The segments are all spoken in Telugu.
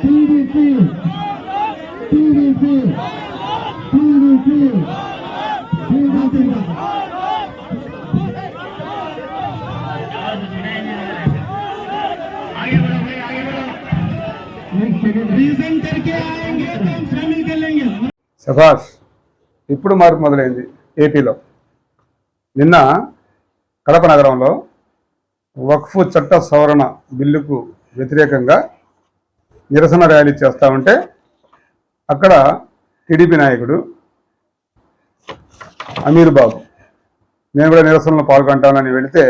TDP TDP TDP TDP reason करके आएंगे तो हम शामिल कर लेंगे సభాష్ ఇప్పుడు మార్పు మొదలైంది ఏపీలో నిన్న కడప నగరంలో వక్ఫ్ చట్ట సవరణ బిల్లుకు వ్యతిరేకంగా నిరసన ర్యాలీ చేస్తా ఉంటే అక్కడ టీడీపీ నాయకుడు అమీర్ బాబు. నేను కూడా నిరసనలో పాల్గొంటానని వెళితే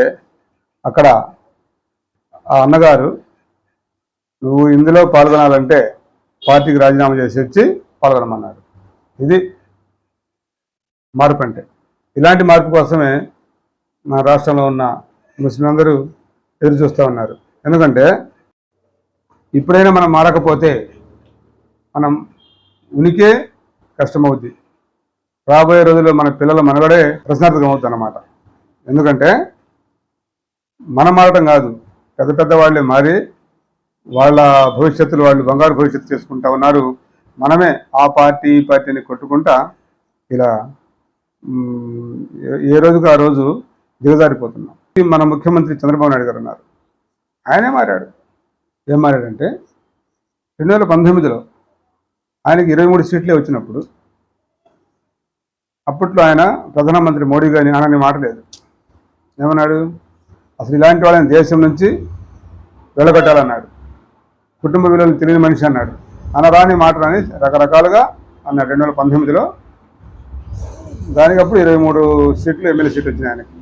అక్కడ ఆ అన్నగారు నువ్వు ఇందులో పాల్గొనాలంటే పార్టీకి రాజీనామా చేసి వచ్చి పాల్గొనమన్నారు. ఇది మార్పు అంటే. ఇలాంటి మార్పు కోసమే మా రాష్ట్రంలో ఉన్న ముస్లింలందరూ ఎదురు చూస్తూ ఉన్నారు. ఎందుకంటే ఇప్పుడైనా మనం మారకపోతే మనం ఉనికే కష్టమవుద్ది. రాబోయే రోజుల్లో మన పిల్లల మనగడే ప్రశ్నార్థకం అవుతుంది అన్నమాట ఎందుకంటే మనం మారటం కాదు. పెద్ద పెద్ద వాళ్ళే మారి వాళ్ళ భవిష్యత్తులు వాళ్ళు బంగారు భవిష్యత్తు చేసుకుంటా ఉన్నారు. మనమే ఆ పార్టీ ఈ పార్టీని కొట్టుకుంటా ఇలా ఏ- ఏ రోజుకు ఆ రోజు దిగజారిపోతున్నాం. మన ముఖ్యమంత్రి చంద్రబాబు నాయుడు గారు ఉన్నారు ఆయనే మారాడు. ఏం మారాడంటే రెండు వేల పంతొమ్మిదిలో ఆయనకి ఇరవై మూడు సీట్లే వచ్చినప్పుడు అప్పట్లో ఆయన ప్రధానమంత్రి మోడీ గారిని అనని మాటలేదు ఏమన్నాడు? అసలు ఇలాంటి వాళ్ళని దేశం నుంచి వెళ్ళగొట్టాలన్నాడు. కుటుంబ విలువలు తెలియని మనిషి అన్నాడు. అనరాని మాటలని రకరకాలుగా అన్నాడు. రెండు వేల పంతొమ్మిదిలో దానికి అప్పుడు ఇరవై మూడు సీట్లు ఎమ్మెల్యే సీట్లు వచ్చినాయి ఆయనకి.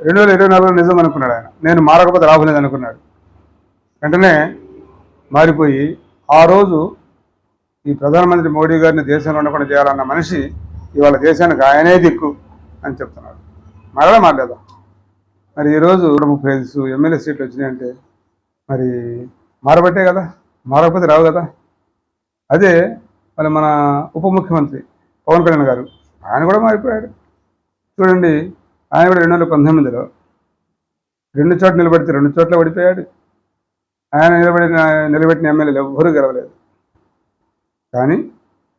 రెండు వేల ఇరవై నాలుగులో నిజం అనుకున్నాడు ఆయన. నేను మారకపోతే రాబోలేదు అనుకున్నాడు. వెంటనే మారిపోయి ఆ రోజు ఈ ప్రధానమంత్రి మోడీ గారిని దేశంలో ఉండకుండా చేయాలన్న మనిషి ఇవాళ దేశానికి ఆయనే దిక్కు అని చెప్తున్నాడు. మరలా మారలేదా మరి ఈరోజు నూట ముప్పై ఐదు ఎమ్మెల్యే సీట్లు వచ్చినాయంటే మరి మారబట్టే కదా? మారకపోతే రావు కదా? అదే మరి మన ఉప ముఖ్యమంత్రి పవన్ కళ్యాణ్ గారు ఆయన కూడా మారిపోయాడు. చూడండి ఆయన కూడా రెండు వందల పంతొమ్మిదిలో. రెండు చోట్ల నిలబడితే రెండు చోట్ల ఓడిపోయాడు. ఆయన నిలబడిన నిలబెట్టిన ఎమ్మెల్యేలు ఎవ్వరూ గెలవలేదు. కానీ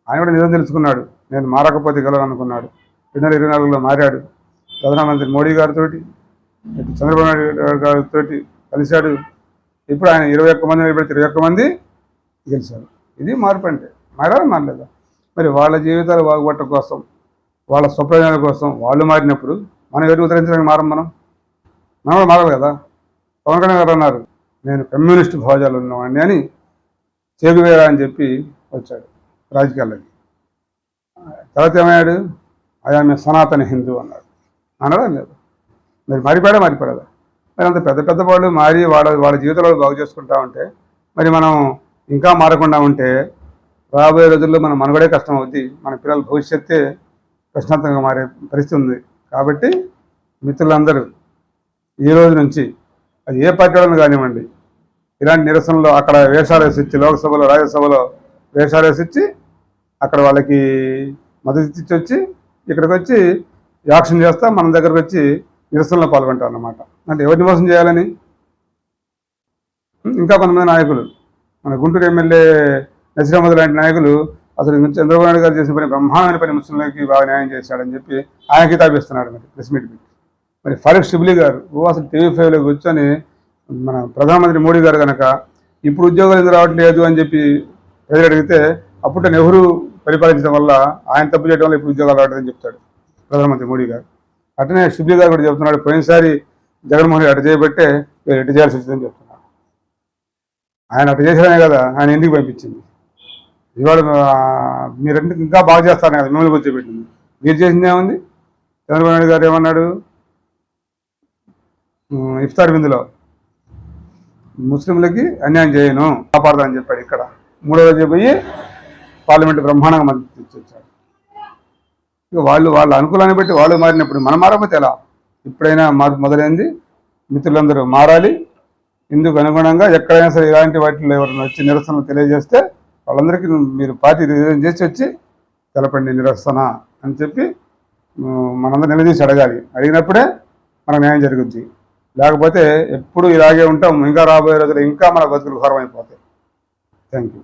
ఆయన కూడా నిజం తెలుసుకున్నాడు. నేను మారకపోతే గెలవనుకున్నాడు రెండు వేల ఇరవై నాలుగులో మారాడు. ప్రధానమంత్రి మోడీ గారితో చంద్రబాబు నాయుడు గారితో కలిశాడు. ఇప్పుడు ఆయన ఇరవై ఒక్క మంది నిలబెడితే ఇరవై ఒక్క మంది గెలిచారు. ఇది మార్పు అంటే మారాలి మారలేదా? మరి వాళ్ళ జీవితాలు బాగుపడటం కోసం వాళ్ళ స్వప్రయోజనాల కోసం వాళ్ళు మారినప్పుడు మనం ఎవరు ఉద్ధరించడానికి మారం మనం? మనం కూడా మారాలి కదా? పవన్ కళ్యాణ్ గారు అన్నారు నేను కమ్యూనిస్ట్ భావజాలు ఉన్నవాడిని అని చేగువేరా అని చెప్పి వచ్చాడు రాజకీయాల్లోకి. తర్వాత ఏమయ్యాడు? ఆయన సనాతన హిందూ అన్నాడు. అన్నాడా లేదు. మరి మారిపోయాడా? మారిపోయాడా మరి అంత పెద్ద పెద్ద వాళ్ళు మారి వాళ్ళ వాళ్ళ జీవితంలో బాగు చేసుకుంటా ఉంటే మరి మనం ఇంకా మారకుండా ఉంటే రాబోయే రోజుల్లో మన మనగడే కష్టం అవుద్ది. మన పిల్లల భవిష్యత్తే ప్రశ్నార్థకంగా మారే పరిస్థితి ఉంది. కాబట్టి మిత్రులందరూ ఈ రోజు నుంచి అది ఏ పార్టీ వాళ్ళని కానివ్వండి ఇలాంటి నిరసనలో అక్కడ వేషాలు వేసిచ్చి లోక్సభలో రాజ్యసభలో వేషాలు వేసిచ్చి అక్కడ వాళ్ళకి మద్దతు ఇచ్చి వచ్చి ఇక్కడికి వచ్చి యాక్షన్ చేస్తా మన దగ్గరకు వచ్చి నిరసనలో పాల్గొంటాం అన్నమాట. అంటే ఎవరిని మోసం చేయాలని? ఇంకా కొంతమంది నాయకులు మన గుంటూరు ఎమ్మెల్యే నసిరామద్ లాంటి నాయకులు అసలు చంద్రబాబు నాయుడు గారు చేసిన పని బ్రహ్మాండమైన పని ముస్లింలకి బాగా న్యాయం చేశాడని చెప్పి ఆయన కితాబిస్తున్నాడు మరి ప్రెస్ మీట్ పెట్టి. మరి ఫరూక్ షిబ్లీ గారు ఓ అసలు టీవీ ఫైవ్లోకి కూర్చొని మన ప్రధానమంత్రి మోడీ గారు కనుక ఇప్పుడు ఉద్యోగాలు ఎందుకు రావట్లేదు అని చెప్పి ప్రజలు అడిగితే అప్పుడు నెహ్రూ పరిపాలించడం వల్ల ఆయన తప్పు చేయడం వల్ల ఇప్పుడు ఉద్యోగాలు రావట్లేదని చెప్తాడు ప్రధానమంత్రి మోడీ గారు. అట్లనే షిబ్లీ గారు కూడా చెప్తున్నాడు పోయినసారి జగన్మోహన్ రెడ్డి అటు చేయబట్టే వీళ్ళు ఎటు చేయాల్సి వచ్చిందని చెప్తున్నాడు. ఆయన అటు చేసేదనే కదా ఆయన ఎందుకు పంపించింది? ఇవాళ మీరంటే ఇంకా బాగా చేస్తాను కదా మిమ్మల్ని కూర్చోబెట్టింది. మీరు చేసింది ఏముంది? చంద్రబాబు నాయుడు గారు ఏమన్నాడు? ఇఫ్తార్ విందులో. ముస్లింలకి అన్యాయం చేయను కాపాడదని చెప్పాడు ఇక్కడ. మూడో రోజు పోయి పార్లమెంట్ బ్రహ్మాండంగా మద్దతు తెచ్చొచ్చాడు ఇక వాళ్ళు వాళ్ళ అనుకూలాన్ని బట్టి వాళ్ళు మారినప్పుడు మనం మారకపోతే ఎలా? ఇప్పుడైనా మార్పు మొదలైంది. మిత్రులందరూ మారాలి. ఇందుకు అనుగుణంగా ఎక్కడైనా సరే ఇలాంటి వాటిలో ఎవరైనా వచ్చి నిరసనలు తెలియజేస్తే వాళ్ళందరికీ మీరు పార్టీ రిజైన్ చేసి వచ్చి తెలపండి నిరసన అని చెప్పి మనందరూ నిలదీసి అడగాలి. అడిగినప్పుడే మనకు న్యాయం జరుగుద్ది. లేకపోతే ఎప్పుడు ఇలాగే ఉంటాం ఇంకా రాబోయే రోజులు ఇంకా మన బతుకులు ఘోరం అయిపోతాయి థ్యాంక్ యూ.